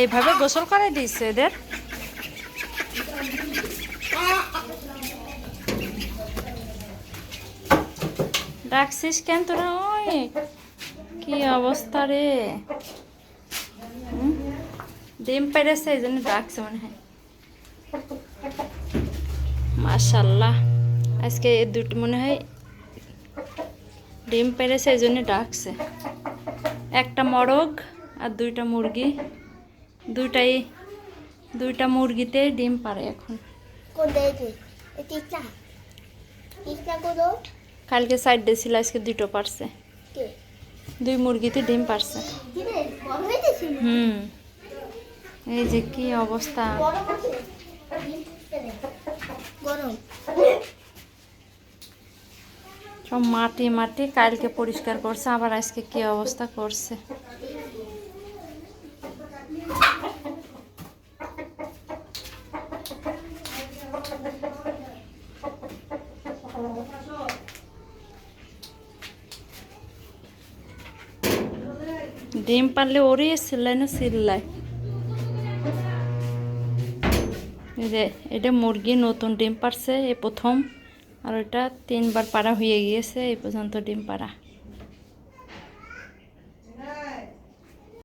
এইভাবে গোসল করে দিয়েছে এদের। ডাকছিস কেন তোরা? ওই, কি অবস্থা রে? ডিম পেরেছে এই জন্য ডাকছে মনে হয়। মাশাল্লাহ, আজকে দুটো মনে হয় ডিম পেরেছে এই জন্য ডাকছে। একটা মরগ আর দুইটা মুরগি। দুইটাই দুইটা মুরগিতে ডিম পারে এখন। কালকে সাইড ডে ছিল আজকে দুটো পারছে। দুই মুরগিতে ডিম পারছে। হুম। এই যে কি অবস্থা। সব মাটি মাটি কালকে পরিষ্কার করছে আবার আজকে কি অবস্থা করছে। ডিম পারলে ওরই সিল্লাই না সিল্লাই? যে, এটা মুরগি নতুন ডিম পারছে, এই প্রথম। আর ওটা তিনবার পাড়া হয়ে গিয়েছে, এই পর্যন্ত ডিম পাড়া।